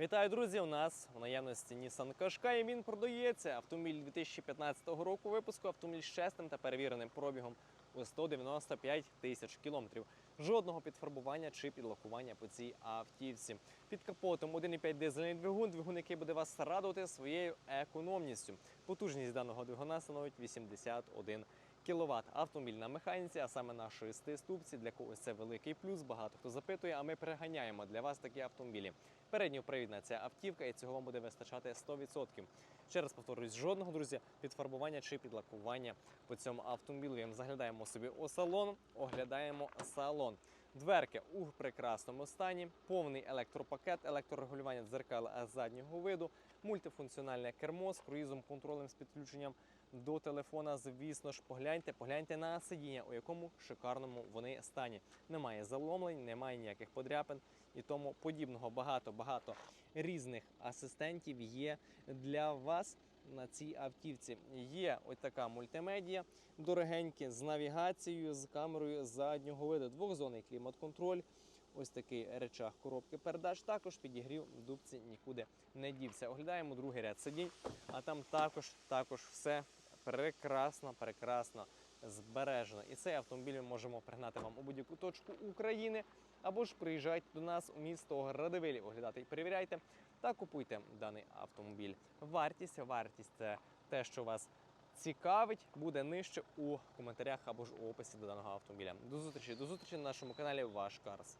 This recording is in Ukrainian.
Вітаю, друзі! У нас в наявності Nissan Qashqai і він продається. Автомобіль 2015 року випуску, автомобіль з чесним та перевіреним пробігом у 195 тисяч кілометрів. Жодного підфарбування чи підлакування по цій автівці. Під капотом 1,5 дизельний двигун, двигун, який буде вас радувати своєю економністю. Потужність даного двигуна становить 81 кВт. Автомобіль на механіці, а саме на шестиступці. Для когось це великий плюс. Багато хто запитує, а ми приганяємо для вас такі автомобілі. Передньопривідна ця автівка, і цього вам буде вистачати 100%. Ще раз повторюсь, жодного друзі, підфарбування чи підлакування по цьому автомобілю. Заглядаємо собі у салон, оглядаємо салон. Дверки у прекрасному стані, повний електропакет, електрорегулювання дзеркал заднього виду, мультифункціональне кермо з круїзом, контролем з підключенням до телефона. Звісно ж, погляньте, погляньте на сидіння, у якому шикарному вони стані. Немає заломлень, немає ніяких подряпин і тому подібного. Багато багато різних асистентів є для вас. На цій автівці є ось така мультимедія, дорогенькі з навігацією, з камерою заднього виду, двохзонний клімат-контроль. Ось такий речах коробки передач. Також підігрів дубці нікуди не дівся. Оглядаємо другий ряд сидінь, а там також, також все прекрасно, прекрасно збережено. І цей автомобіль ми можемо пригнати вам у будь-яку точку України. Або ж приїжджайте до нас у місто Градивилі, оглядати і перевіряйте та купуйте даний автомобіль. Вартість, вартість це те, що вас цікавить, буде нижче у коментарях або ж у описі до даного автомобіля. До зустрічі, до зустрічі на нашому каналі Ваш Карс.